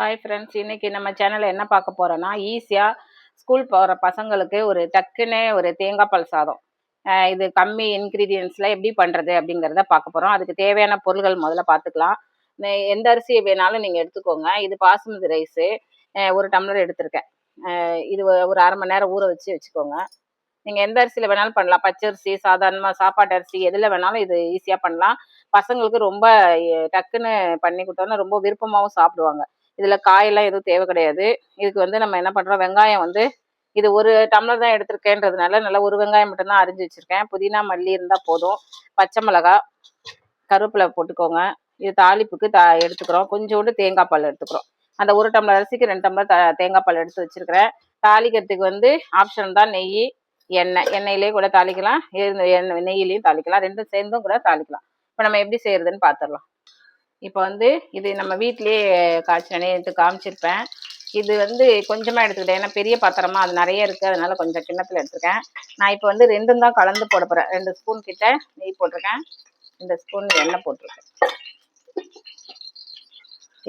Hi friends இன்னைக்கு நம்ம சேனலில் என்ன பார்க்க போகிறோன்னா ஈஸியாக ஸ்கூல் போகிற பசங்களுக்கு ஒரு டக்குன்னு ஒரு தேங்காய் பால் சாதம். இது கம்மி இன்க்ரீடியன்ஸில் எப்படி பண்ணுறது அப்படிங்கிறத பார்க்க போகிறோம் அதுக்கு தேவையான பொருட்கள் முதல்ல பார்த்துக்கலாம். எந்த அரிசியை வேணாலும் நீங்கள் எடுத்துக்கோங்க. இது பாசுமதி ரைஸு ஒரு டம்ளர் எடுத்திருக்கேன். இது ஒரு அரை மணி நேரம் ஊற வச்சு வச்சுக்கோங்க. நீங்கள் எந்த அரிசியில் வேணாலும் பண்ணலாம். பச்சரிசி சாதாரணமாக சாப்பாட்டு அரிசி எதில் வேணாலும் இது ஈஸியாக பண்ணலாம். பசங்களுக்கு ரொம்ப டக்குன்னு பண்ணி கொடுத்தோன்னா ரொம்ப விருப்பமாகவும் சாப்பிடுவாங்க. இதில் காயெல்லாம் எதுவும் தேவை கிடையாது. இதுக்கு வந்து நம்ம என்ன பண்ணுறோம் வெங்காயம் வந்து இது ஒரு டம்ளர் தான் எடுத்திருக்கேன்றதுனால நல்லா ஒரு வெங்காயம் மட்டும்தான் அரிஞ்சு வச்சுருக்கேன். புதினா மல்லி இருந்தால் போதும். பச்சை மிளகா கருவேப்பிலை போட்டுக்கோங்க. இது தாளிப்புக்கு தா எடுத்துக்கிறோம். கொஞ்சோண்டு தேங்காய் பால் எடுத்துக்கிறோம். அந்த ஒரு டம்ளர் அரிசிக்கு ரெண்டு டம்ளர் த தேங்காய் பால் எடுத்து வச்சுருக்கிறேன். தாளிக்கிறதுக்கு வந்து ஆப்ஷன் தான் நெய் எண்ணெய். எண்ணெயிலே கூட தாளிக்கலாம். எண்ணெய் நெய்யிலையும் தாளிக்கலாம். ரெண்டும் சேர்ந்தும் கூட தாளிக்கலாம். இப்போ நம்ம எப்படி செய்யறதுன்னு பார்த்துடலாம் இப்போ வந்து இது நம்ம வீட்டிலேயே காய்ச்சினே எடுத்து காமிச்சிருப்பேன். இது வந்து கொஞ்சமாக எடுத்துக்கிட்டேன். ஏன்னா பெரிய பாத்திரமா அது நிறைய இருக்குது அதனால கொஞ்சம் கிண்ணத்தில் எடுத்துருக்கேன். நான் இப்போ வந்து ரெண்டும் தான் கலந்து போட போகிறேன் ரெண்டு ஸ்பூன் கிட்ட நெய் போட்டிருக்கேன். இந்த ஸ்பூன் எண்ணெய் போட்டிருக்கேன்.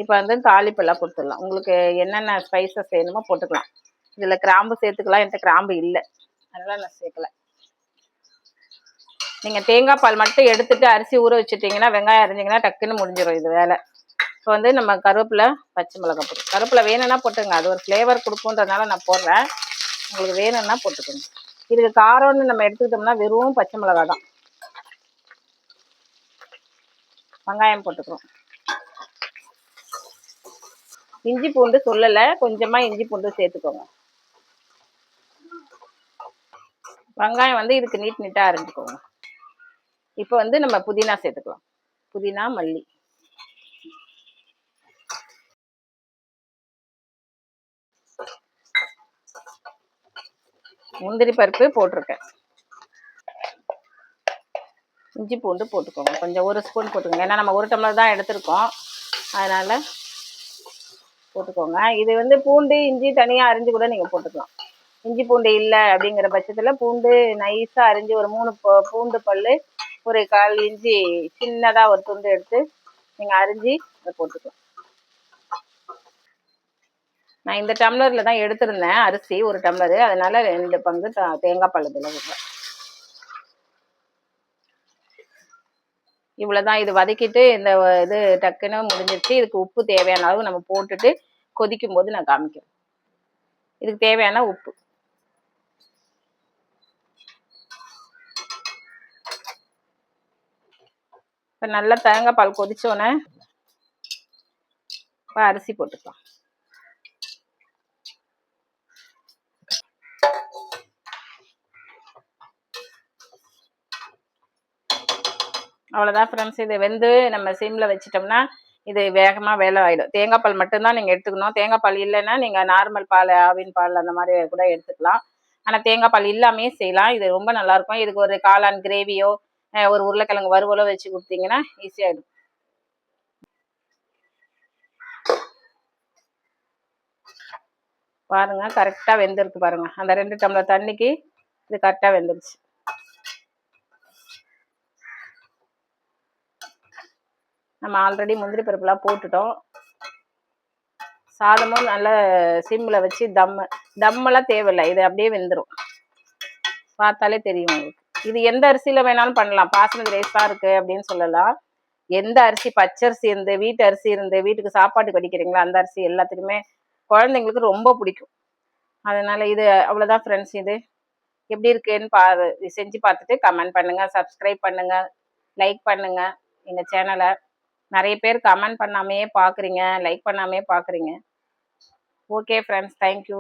இப்போ வந்து தாளிப்பெல்லாம் கொடுத்துடலாம். உங்களுக்கு என்னென்ன ஸ்பைசஸ் வேணுமோ போட்டுக்கலாம். இதில் கிராம்பு சேர்த்துக்கலாம். என்கிட்ட கிராம்பு இல்லை. அதனால் நான் சேர்க்கல. நீங்கள் தேங்காய் பால் மட்டும் எடுத்துட்டு அரிசி ஊற வச்சுட்டீங்கன்னா வெங்காயம் அரிஞ்சிங்கன்னா டக்குன்னு முடிஞ்சிடும் இது வேலை. இப்போ வந்து நம்ம கருவேப்பிலை பச்சை மிளகாய் போட்டு கருவேப்பில வேணும்னா போட்டுங்க அது ஒரு ஃப்ளேவர் கொடுக்குன்றதுனால நான் போடுறேன். உங்களுக்கு வேணும்னா போட்டுக்கோங்க. இதுக்கு காரம்னு நம்ம எடுத்துக்கிட்டோம்னா வெறும் பச்சை மிளகாய் தான். வெங்காயம் போட்டுக்கிறோம். இஞ்சி பூண்டு சொல்லலை. கொஞ்சமாக இஞ்சி பூண்டு சேர்த்துக்கோங்க. வெங்காயம் வந்து இதுக்கு நீட் நீட்டாக அரைஞ்சிக்கோங்க. இப்போ வந்து நம்ம புதினா சேர்த்துக்கலாம். புதினா மல்லி. முந்திரி பருப்பு போட்டிருக்கேன். இஞ்சி பூண்டு போட்டுக்கோங்க. கொஞ்சம் ஒரு ஸ்பூன் போட்டுக்கோங்க. ஏன்னா நம்ம ஒரு டம்ளர் தான் எடுத்திருக்கோம். அதனால போட்டுக்கோங்க. இது வந்து பூண்டு இஞ்சி தனியாக அரிஞ்சு கூட நீங்கள் போட்டுக்கலாம். இஞ்சி பூண்டு இல்லை அப்படிங்கிற பட்சத்தில் பூண்டு நைஸாக அரிஞ்சு ஒரு மூணு பூண்டு பல் ஒரு கால் இஞ்சி சின்னதாக ஒரு துண்டு எடுத்து நீங்கள் அரிஞ்சு அதை போட்டுக்கலாம். நான் இந்த டம்ளரில் தான் எடுத்திருந்தேன். அரிசி ஒரு டம்ளரு. அதனால ரெண்டு பங்கு த- தேங்காய் பழத்தில் விடுறேன் இவ்வளோதான் இது வதக்கிட்டு இந்த இது டக்குன்னு முடிஞ்சிருச்சு. இதுக்கு உப்பு தேவையான அளவு நம்ம போட்டுட்டு கொதிக்கும் போது நான் காமிக்கிறேன். இதுக்கு தேவையான உப்பு. இப்போ நல்லா தேங்காய் பால் கொதிச்சோன்னே இப்போ அரிசி போட்டுக்கலாம். அவ்வளோதான் ஃப்ரெண்ட்ஸ் இது வெந்து நம்ம சிம்மில் வச்சிட்டோம்னா இது வேகமாக வேலை ஆகிடும் தேங்காய் பால் மட்டும்தான் நீங்கள் எடுத்துக்கணும். தேங்காய் பால் இல்லைன்னா நீங்கள் நார்மல் பால் ஆவின் பால் அந்த மாதிரி கூட எடுத்துக்கலாம். ஆனால் தேங்காய் பால் இல்லாமே செய்யலாம். இது ரொம்ப நல்லாயிருக்கும் இதுக்கு ஒரு காளான் கிரேவியோ ஒரு உருளைக்கிழங்கு வறுவலோ வச்சு கொடுத்தீங்கன்னா ஈஸியாகிடும் பாருங்க கரெக்டாக வெந்திருக்கு பாருங்க. அந்த ரெண்டு டம்ளர் தண்ணிக்கு இது கரெக்டாக வெந்துருச்சு. நம்ம ஆல்ரெடி முந்திரி பருப்புலாம் போட்டுட்டோம். சாதமும் நல்ல சிம்மில் வச்சு தம்மு தம்மெல்லாம் தேவையில்லை. இது அப்படியே வெந்துடும் பார்த்தாலே தெரியும் உங்களுக்கு. இது எந்த அரிசியில் வேணாலும் பண்ணலாம். பாஸ்மதி ரைஸ் தான் இருக்குது அப்படின்னு சொல்லலாம். எந்த அரிசி பச்சரிசி இருந்து வீட்டு அரிசி இருந்து வீட்டுக்கு சாப்பாட்டுக்கு வடிக்கிறீங்களா அந்த அரிசி எல்லாத்துக்குமே குழந்தைங்களுக்கு ரொம்ப பிடிக்கும். அதனால இது அவ்வளோதான் ஃப்ரெண்ட்ஸ் இது. எப்படி இருக்குன்னு பா செஞ்சு பார்த்துட்டு கமெண்ட் பண்ணுங்கள் சப்ஸ்கிரைப் பண்ணுங்கள் லைக் பண்ணுங்கள் எங்கள் சேனலை நிறைய பேர் கமெண்ட் பண்ணாமையே பார்க்குறீங்க லைக் பண்ணாமையே பார்க்குறீங்க ஓகே ஃப்ரெண்ட்ஸ் தேங்க்யூ